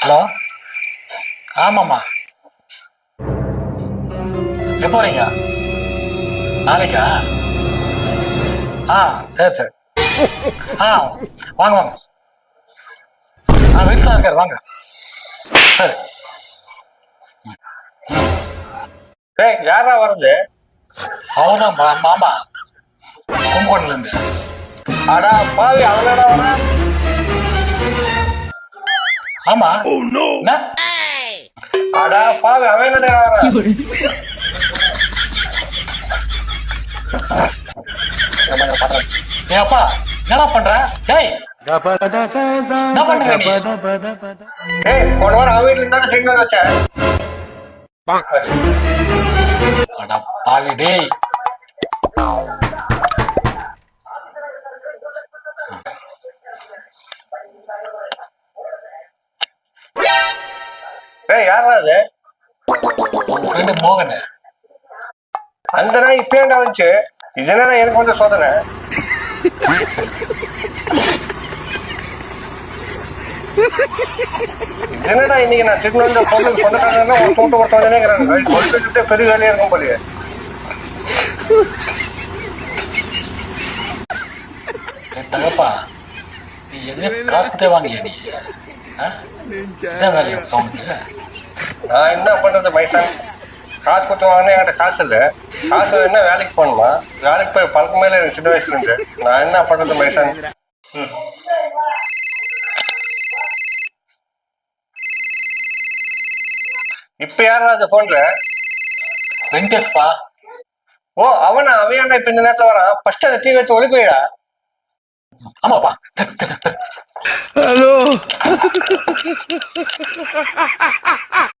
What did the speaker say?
Hello? ஆமாம்மா. எப்போ வரீங்க நாளைக்கா? ஆ சரி சரி. ஆ வாங்க வாங்க. ஆ வீட்டில் தான் இருக்காரு வாங்க. சரி. டேய் யாரா வருது அவர் தான் மாமா. கும்பகோணிலேருந்து அடா பாவி அவனடா வரான் ஆமா. என்ன? அடா பாவி அவன் என்னடா ஏய் அப்பா என்னடா பண்ற? டேய். என்ன பண்ணுற நீ? டேய் போன வாரம் அவன் வீட்டுல இருந்தா திரும்பி வந்து வச்சேன். அட பாவி டேய். டேய் யாரா அது? ஃப்ரெண்டு மோகன். அந்த நாய் இப்பேண்டா வந்துச்சு. இது என்னடா எனக்கு வந்து சோதனை? இது என்னடா இன்னைக்கு நான் திரும்பி வந்து பொருளுக்கு சொந்தக்காரங்க ஒரு தூட்டு ஒருத்த வந்தேங்கிறாங்க பெரிய வேலையா இருக்கும் போலயே. தகப்பா நீ எதுவுமே காசு வாங்கலையா நீ? ஆ? இதான் வேலையா உனக்கு நான் என்ன பண்றது மைசான் காசு கொடுத்து வாங்கினா என்கிட்ட காசு இல்லை. காசு என்ன வேலைக்கு போகணுமா? வேலைக்கு போய் பழக்கமே இல்லை எனக்கு சின்ன வயசுல இருந்து. நான் என்ன பண்றது மைசான் ம். இப்ப யாரா அது போன்ல வெங்கடேஷ்பா. ஓ அவனா? அவன் ஏன்டா இப்ப இந்த நேரத்துல வரான்? ஃபர்ஸ்ட் அதை டீ வச்சு ஒளி போயிடா ஆமாப்பா. சரி